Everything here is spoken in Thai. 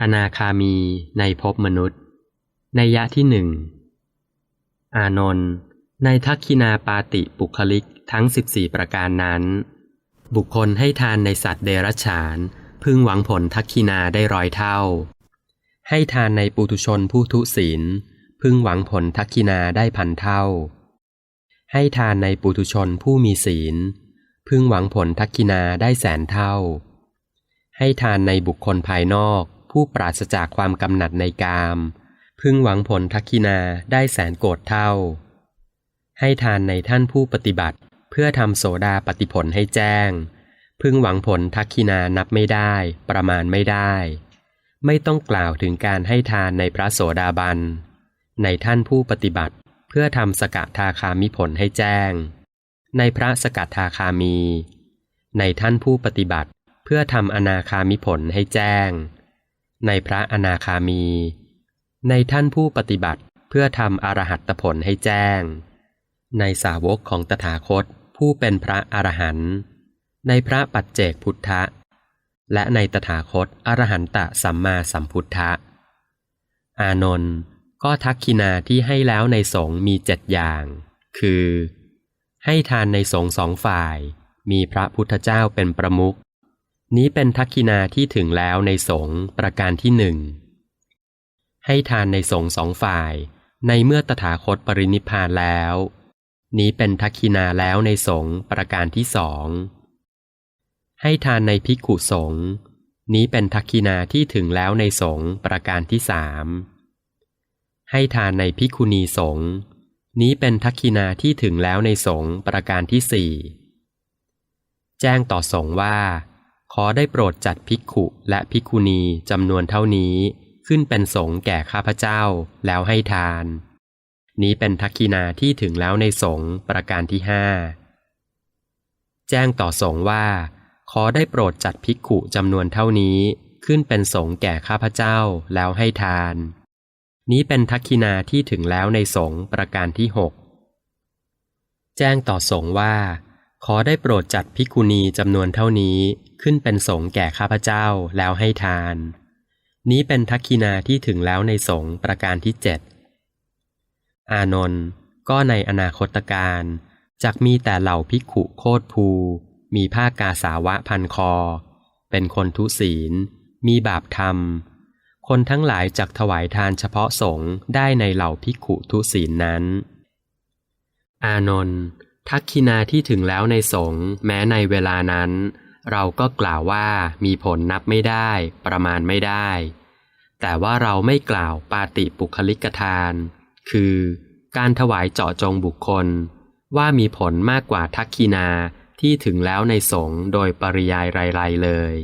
อนาคามีในภพมนุษย์ ในยะที่หนึ่ง อานนท์ในทักขินาปาติปุคลิกทั้ง 14 ประการนั้น บุคคลให้ทานในสัตว์เดรัจฉาน พึงหวังผลทักขินาได้ร้อยเท่า ให้ทานในปุถุชนผู้ทุศีล พึงหวังผลทักขินาได้พันเท่า ให้ทานในปุถุชนผู้มีศีล พึงหวังผลทักขินาได้แสนเท่า ให้ทานในบุคคลภายนอก ผู้ปราศจากความกำหนัดในกาม พึงหวังผลทักขินาได้แสนโกรธเท่า ให้ทานในท่านผู้ปฏิบัติ เพื่อทำโสดาปฏิผลให้แจ้ง พึงหวังผลทักขินานับไม่ได้ ประมาณไม่ได้ ไม่ต้องกล่าวถึงการให้ทานในพระโสดาบัน ในท่านผู้ปฏิบัติ เพื่อทำสกทาคามิผลให้แจ้ง ในพระสกทาคามี ในท่านผู้ปฏิบัติเพื่อทำอนาคามิผลให้แจ้ง ในพระอนาคามี ในท่านผู้ปฏิบัติเพื่อทำอรหัตผลให้แจ้ง ในสาวกของตถาคตผู้เป็นพระอรหันต์ในพระปัจเจกพุทธะ และในตถาคตอรหันตสัมมาสัมพุทธะ อานนท์ก็ทักขินาที่ให้แล้วในสงมีเจ็ดอย่าง คือ ให้ทานในสงสองฝ่าย มีพระพุทธเจ้าเป็นประมุข นี้เป็นทักขินาที่ถึงแล้วในสงประการที่หนึ่ง ให้ทานในสงสองฝ่าย ในเมื่อตถาคตปรินิพพานแล้ว นี้เป็นทักขินาแล้วในสงประการที่สอง ให้ทานในภิกขุสงนี้เป็นทักขินาที่ถึงแล้วในสงประการที่สามให้ทานในภิกขุณีสงนี้เป็นทักขินาที่ถึงแล้วในสงประการที่สี่ แจ้งต่อสงว่า ขอได้โปรดจัดภิกขุและภิกขุณีจำนวนเท่านี้ ขึ้นเป็นสงฆ์แก่ข้าพเจ้าแล้วให้ทาน นี้เป็นทักขินาที่ถึงแล้วในสงฆ์ประการที่ห้าแจ้งต่อสงฆ์ว่า ขอได้โปรดจัดภิกขุจำนวนเท่านี้ ขึ้นเป็นสงฆ์แก่ข้าพเจ้าแล้วให้ทาน นี้เป็นทักขินาที่ถึงแล้วในสงฆ์ประการที่หกแจ้งต่อสงฆ์ว่า ขอได้โปรดจัดภิกขุณีจำนวนเท่านี้ขึ้นเป็นสงฆ์แก่ข้าพเจ้าแล้วให้ทาน นี้เป็นทักขินาที่ถึงแล้วในสงฆ์ประการที่เจ็ดอานนท์ก็ในอนาคตการจักมีแต่เหล่าภิกขุโคตภู มีผ้ากาสาวะพันคอ เป็นคนทุศีล มีบาปธรรม คนทั้งหลายจักถวายทานเฉพาะสงฆ์ได้ในเหล่าภิกขุทุศีลนั้น อานนท์ ทักคินาที่ถึงแล้วในสงฆ์แม้ในเวลานั้น เราก็กล่าวว่ามีผลนับไม่ได้ ประมาณไม่ได้ แต่ว่าเราไม่กล่าวปาติปุคลิกทาน คือการถวายเจาะจงบุคคล ว่ามีผลมากกว่าทักคินาที่ถึงแล้วในสงฆ์โดยปริยายไรๆเลย